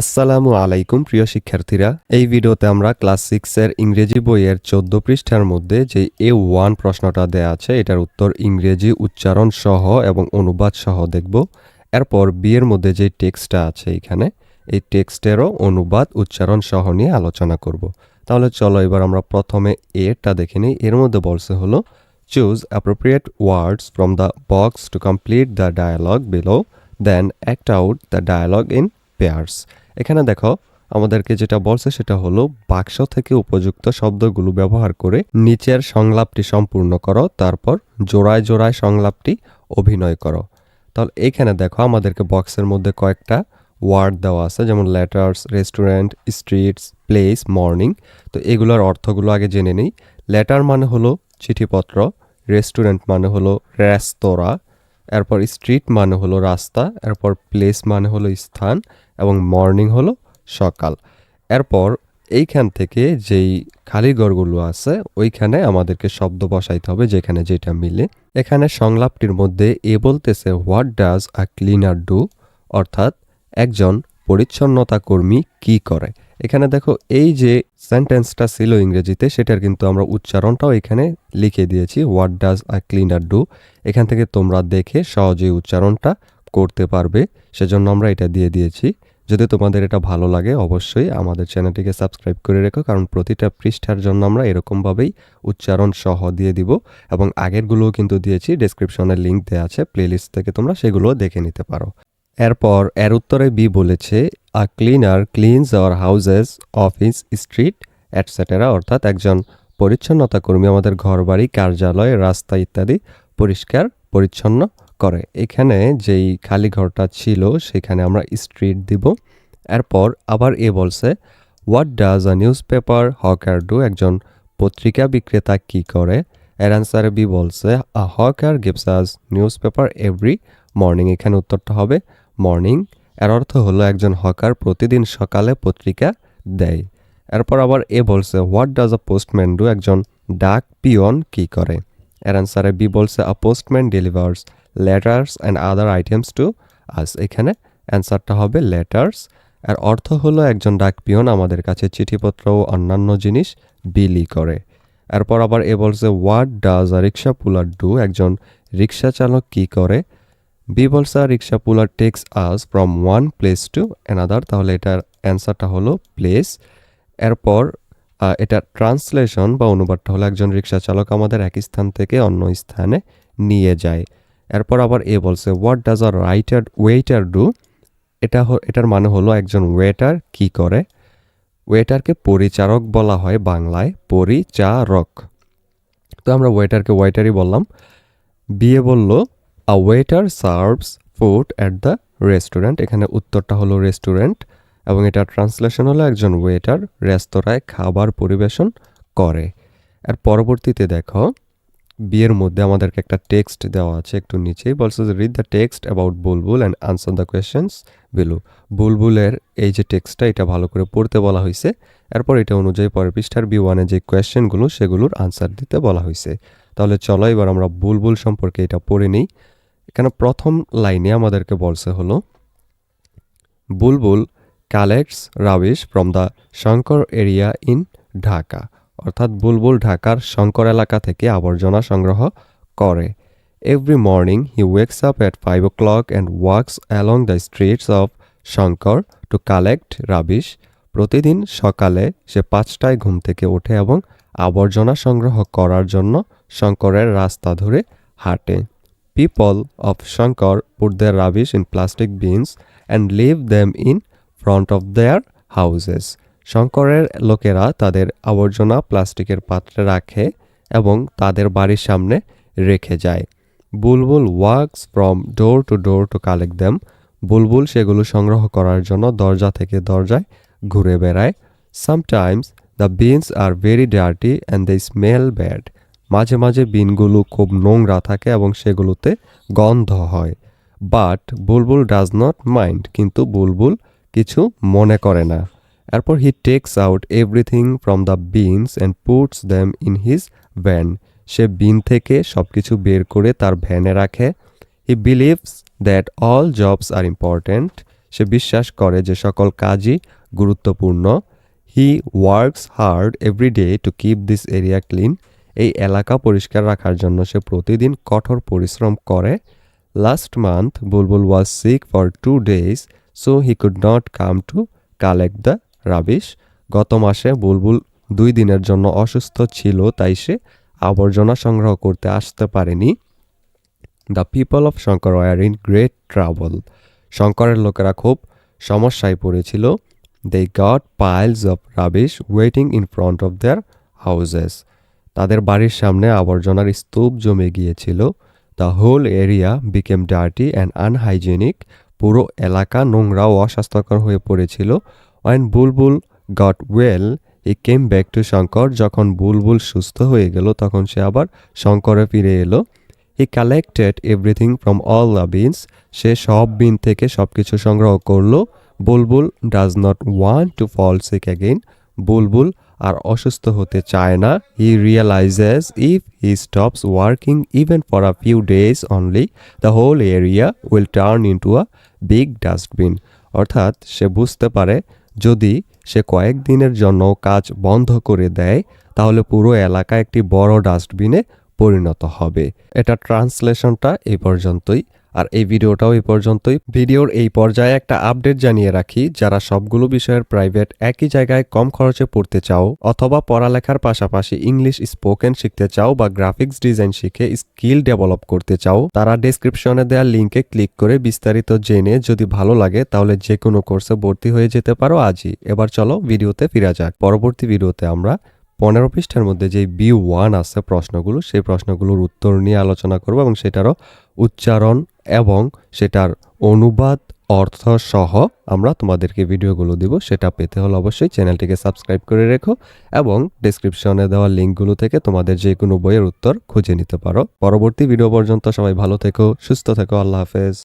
আসসালামু আলাইকুম, প্রিয় শিক্ষার্থীরা। এই ভিডিওতে আমরা ক্লাস সিক্সের ইংরেজি বইয়ের চোদ্দ পৃষ্ঠার মধ্যে যে এ ওয়ান প্রশ্নটা দেয়া আছে, এটার উত্তর ইংরেজি উচ্চারণ সহ এবং অনুবাদ সহ দেখব। এরপর বিয়ের মধ্যে যে টেক্সটটা আছে এখানে, এই টেক্সটেরও অনুবাদ, উচ্চারণ সহ নিয়ে আলোচনা করব। তাহলে চলো এবার আমরা প্রথমে এরটা দেখে নিই। এর মধ্যে বলছে হলো choose appropriate words from the box to complete the dialogue below then act out the dialogue in pairs এখানে দেখো, আমাদেরকে যেটা বলছে সেটা হলো, বাক্স থেকে উপযুক্ত শব্দগুলো ব্যবহার করে নিচের সংলাপটি সম্পূর্ণ করো, তারপর জোড়ায় জোড়ায় সংলাপটি অভিনয় করো। তাহলে এখানে দেখো, আমাদেরকে বক্সের মধ্যে কয়েকটা ওয়ার্ড দেওয়া আছে, যেমন letters, restaurant, streets, place, morning. তো এগুলোর অর্থগুলো আগে জেনে নিই। লেটার মানে হলো চিঠিপত্র, রেস্টুরেন্ট মানে হলো রেস্তোরাঁ, এরপর স্ট্রিট মানে হলো রাস্তা, এরপর প্লেস মানে হলো স্থান এবং মর্নিং হলো সকাল। এরপর এইখান থেকে যেই খালি ঘরগুলো আছে, ওইখানে আমাদেরকে শব্দ বসাইতে হবে যেখানে যেটা মিলে। এখানে সংলাপটির মধ্যে এ বলতেছে what does a cleaner do অর্থাৎ একজন পরিচ্ছন্নতা কর্মী কি করে? এখানে দেখো, এই যে সেন্টেন্সটা ছিল ইংরেজিতে, সেটার কিন্তু আমরা উচ্চারণটাও এখানে লিখে দিয়েছি what does a cleaner do এখান থেকে তোমরা দেখে সহজেই উচ্চারণটা করতে পারবে, সেজন্য আমরা এটা দিয়ে দিয়েছি। যদি তোমাদের এটা ভালো লাগে, অবশ্যই আমাদের চ্যানেলটিকে সাবস্ক্রাইব করে রেখো, কারণ প্রতিটা পৃষ্ঠার জন্য আমরা এরকমভাবেই উচ্চারণ সহ দিয়ে দিব এবং আগেরগুলোও কিন্তু দিয়েছি ডেসক্রিপশনে লিঙ্ক দেওয়া আছে প্লেলিস্ট থেকে তোমরা সেগুলো দেখে নিতে পারো। এরপর এর উত্তরে বি বলেছে a cleaner cleans our houses office street etcetera অর্থাৎ একজন পরিচ্ছন্নতা কর্মী আমাদের ঘরবাড়ি, কার্যালয়, রাস্তা ইত্যাদি পরিষ্কার, পরিচ্ছন্ন করে। এখানে যেই খালি ঘরটা ছিল, সেখানে আমরা স্ট্রিট দিব। এরপর আবার এ বলছে what does a newspaper hawker do একজন পত্রিকা বিক্রেতা কি করে? এর অ্যান্সারে বি বলছে a hawker gives us newspaper every morning এখানে উত্তরটা হবে মর্নিং এর অর্থ হলো একজন হকার প্রতিদিন সকালে পত্রিকা দেয়। এরপর আবার এ বলছে what does a postman do একজন ডাক পিয়ন কি করে? এর অ্যান্সারে বি বলছে a postman delivers letters and other items to us এখানে অ্যান্সারটা হবে লেটার্স এর অর্থ হলো একজন ডাক পিয়ন আমাদের কাছে চিঠিপত্র ও অন্যান্য জিনিস বিলি করে। এরপর আবার এ বলছে what does a rickshaw puller do একজন রিক্সা চালক কী করে? বি বলছে rickshaw puller takes us from one place to another তাহলে এটার অ্যান্সারটা হলো প্লেস এরপর এটা ট্রান্সলেশন বা অনুবাদটা হলো, একজন রিক্সা চালক আমাদের এক স্থান থেকে অন্য স্থানে নিয়ে যায়। এরপর আবার এ বলছে what does a writer waiter do এটা এটার মানে হলো একজন ওয়েটার কি করে? ওয়েটারকে পরিচারক বলা হয় বাংলায়, পরিচারক। তো আমরা ওয়েটারকে ওয়েটারই বললাম। বিয়ে বলল a waiter serves food at the restaurant এখানে উত্তরটা হলো রেস্টুরেন্ট এবং এটা ট্রান্সলেশন হলো একজন ওয়েটার রেস্তোরাঁয় খাবার পরিবেশন করে। আর পরবর্তীতে দেখো বিয়ের মধ্যে আমাদেরকে একটা টেক্সট দেওয়া আছে একটু নিচেই। বলছে যে read the text about Bulbul and answer the questions below বুলবুলের এই যে টেক্সটটা এটা ভালো করে পড়তে বলা হয়েছে এরপর এটা অনুযায়ী পরের পৃষ্ঠার বি ওয়ানে যে কোয়েশ্চেনগুলো সেগুলোর আনসার দিতে বলা হয়েছে তাহলে চলো এবার আমরা বুলবুল সম্পর্কে এটা পড়ে নিই। এখানে প্রথম লাইনে আমাদেরকে বলছে হলো, Bulbul collects rubbish from the Shankar area in Dhaka অর্থাৎ বুলবুল ঢাকার শঙ্কর এলাকা থেকে আবর্জনা সংগ্রহ করে। Every morning he wakes up at five o'clock and works along the streets of Shankar to collect rubbish প্রতিদিন সকালে সে পাঁচটায় ঘুম থেকে ওঠে এবং আবর্জনা সংগ্রহ করার জন্য শঙ্করের রাস্তা ধরে হাঁটে। People of Shankar put their rubbish in plastic bins and leave them in front of their houses শঙ্করের লোকেরা তাদের আবর্জনা প্লাস্টিকের পাত্রে রাখে এবং তাদের বাড়ির সামনে রেখে যায়। Bulbul works from door to door to collect them. Bulbul সেগুলো সংগ্রহ করার জন্য দরজা থেকে দরজায় ঘুরে বেড়ায়। Sometimes the bins are very dirty and they smell bad. মাঝে মাঝে বিনগুলো খুব নোংরা থাকে এবং সেগুলোতে গন্ধ হয়। But Bulbul does not mind, কিন্তু বুলবুল কিছু মনে করে না। এরপর he takes out everything from the bins and puts them in his van say bin থেকে সব কিছু বের করে তার ভ্যানে রাখে। He believes that all jobs are important সে বিশ্বাস করে যে সকল কাজই গুরুত্বপূর্ণ। He works hard every day to keep this area clean এই এলাকা পরিষ্কার রাখার জন্য সে প্রতিদিন কঠোর পরিশ্রম করে। Last month Bulbul was sick for two days so he could not come to collect the rubbish, গত মাসে বুলবুল দুই দিনের জন্য অসুস্থ ছিল, তাই সে আবর্জনা সংগ্রহ করতে আসতে পারেনি। The people of Shankar were in great trouble শঙ্করের লোকেরা খুব সমস্যায় পড়েছিল। They got piles of rubbish waiting in front of their houses তাদের বাড়ির সামনে আবর্জনার স্তূপ জমে গিয়েছিল। The whole area became dirty and unhygienic পুরো এলাকা নোংরা ও অস্বাস্থ্যকর হয়ে পড়েছিল। When Bulbul got well he came back to Shankar যখন বুলবুল সুস্থ হয়ে গেল, তখন সে আবার শঙ্করে ফিরে এলো। He collected everything from all the bins সে সব বিন থেকে সব কিছু সংগ্রহ করল। Bulbul does not want to fall sick again Bulbul আর অসুস্থ হতে চায় না। He realises if he stops working even for a few days only the whole area will turn into a big dustbin অর্থাৎ সে বুঝতে পারে যদি সে কয়েক দিনের জন্য কাজ বন্ধ করে দেয়, তাহলে পুরো এলাকা একটি বড় ডাস্টবিনে পরিণত হবে। এটা ট্রান্সলেশনটা এই পর্যন্তই। আর এই ভিডিওটাও এই পর্যন্তই। ভিডিওর এই পর্যায়ে একটা আপডেট জানিয়ে রাখি, যারা সবগুলো বিষয়ের প্রাইভেট একই জায়গায় কম খরচে পড়তে চাও অথবা পড়ালেখার পাশাপাশি ইংলিশ স্পোকেন শিখতে চাও বা গ্রাফিক্স ডিজাইন শিখে স্কিল ডেভেলপ করতে চাও, তারা ডেসক্রিপশনে দেওয়া লিঙ্কে ক্লিক করে বিস্তারিত জেনে যদি ভালো লাগে তাহলে যে কোনো কোর্সে ভর্তি হয়ে যেতে পারো আজই। এবার চলো ভিডিওতে ফিরা যাক। পরবর্তী ভিডিওতে আমরা পনেরো পৃষ্ঠার মধ্যে যে বি ওয়ান আছে প্রশ্নগুলো, সেই প্রশ্নগুলোর উত্তর নিয়ে আলোচনা করব এবং সেটারও উচ্চারণ এবং সেটার অনুবাদ, অর্থ সহ আমরা তোমাদেরকে ভিডিওগুলো দিব, সেটা পেতে হলে অবশ্যই চ্যানেলটিকে সাবস্ক্রাইব করে রেখো এবং ডিসক্রিপশনে দেওয়া লিঙ্কগুলো থেকে তোমাদের যে কোনো বইয়ের উত্তর খুঁজে নিতে পারো। পরবর্তী ভিডিও পর্যন্ত সবাই ভালো থেকো, সুস্থ থেকো, আল্লাহ হাফেজ।